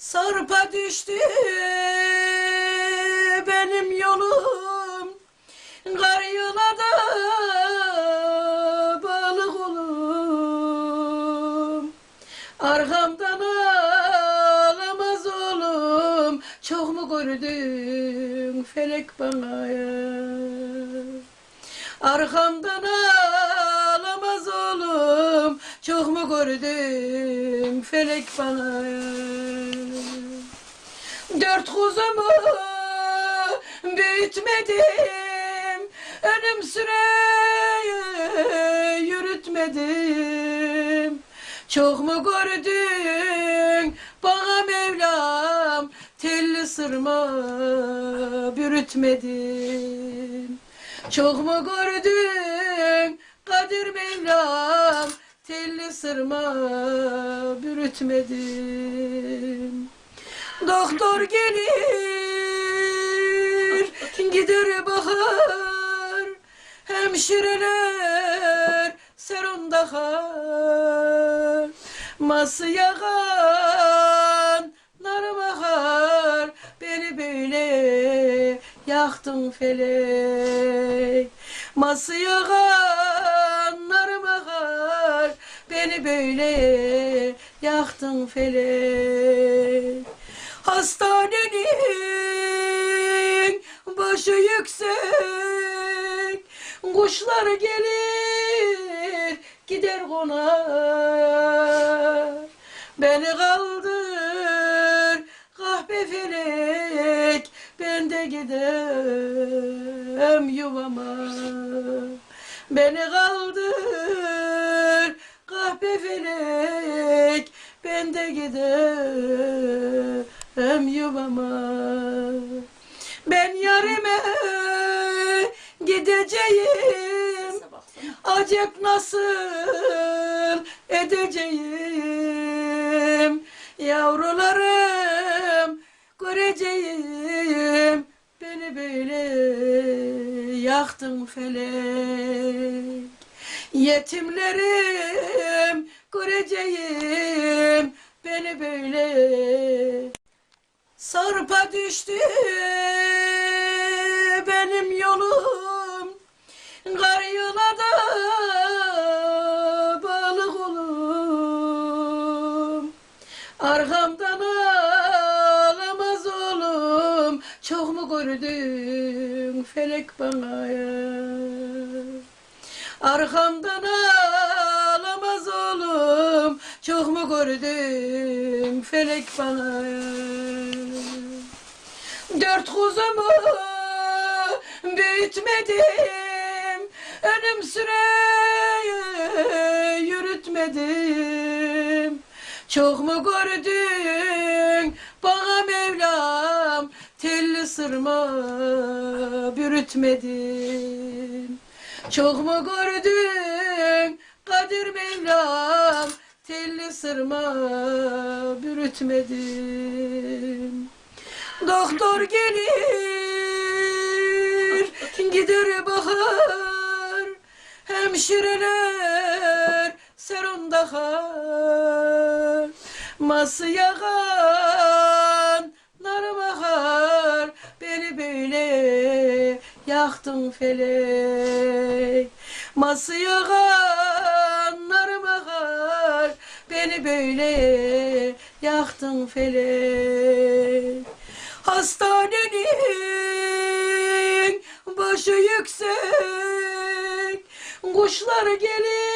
Sarpa düştü benim yolum. Kar yılada balık olum. Arkamdan ağlamaz oğlum. Çok mu gördün felek bana? Ya Arkamdan ağlamaz oğlum. Çok mu gördüm felek bana Dört kuzumu büyütmedim. Önüm süre yürütmedim. Çok mu gördün bana Mevlam? Telli sırma bürütmedim. Çok mu gördün Kadir Mevlam? Telli sırma bürütmedim Doktor gelir. Gider bakar Hemşireler serum takar Ması yakan nar bakar Beni böyle yaktın felek. Ması yakan nar bakar Beni böyle yaktın felek Hastanenin başı yüksek. Kuşlar gelir gider konar. Beni kaldır kahpe felek Ben de gidem yuvama. Beni kaldır kahpe felek Ben de gidem yuvama. Ben yarime gideceğim. Acep nasıl edeceğim? Yavrularım göreceğim. Beni böyle yaktın felek. Yetimlerim göreceğim. Beni böyle Sarpa düştü benim yolum. Kar yılada balık olum. Arkamdan ağlamaz oğlum. Çok mu gördün felek bana? Arkamdan ağlamaz oğlum Çok mu gördüm felek bana Dört kuzumu büyütmedim Önüm süre yürütmedim. Çok mu gördün bana Mevlam Telli sırma bürütmedim çok mu gördün Kadir Mevlam telli sırma bürütmedim. Doktor gelir gider bakar Hemşireler serum takar Ması yakan nar bakar Beni böyle yaktın felek. Nar bakar Beni böyle yaktın felek Hastanenin başı yüksek Kuşlar gelir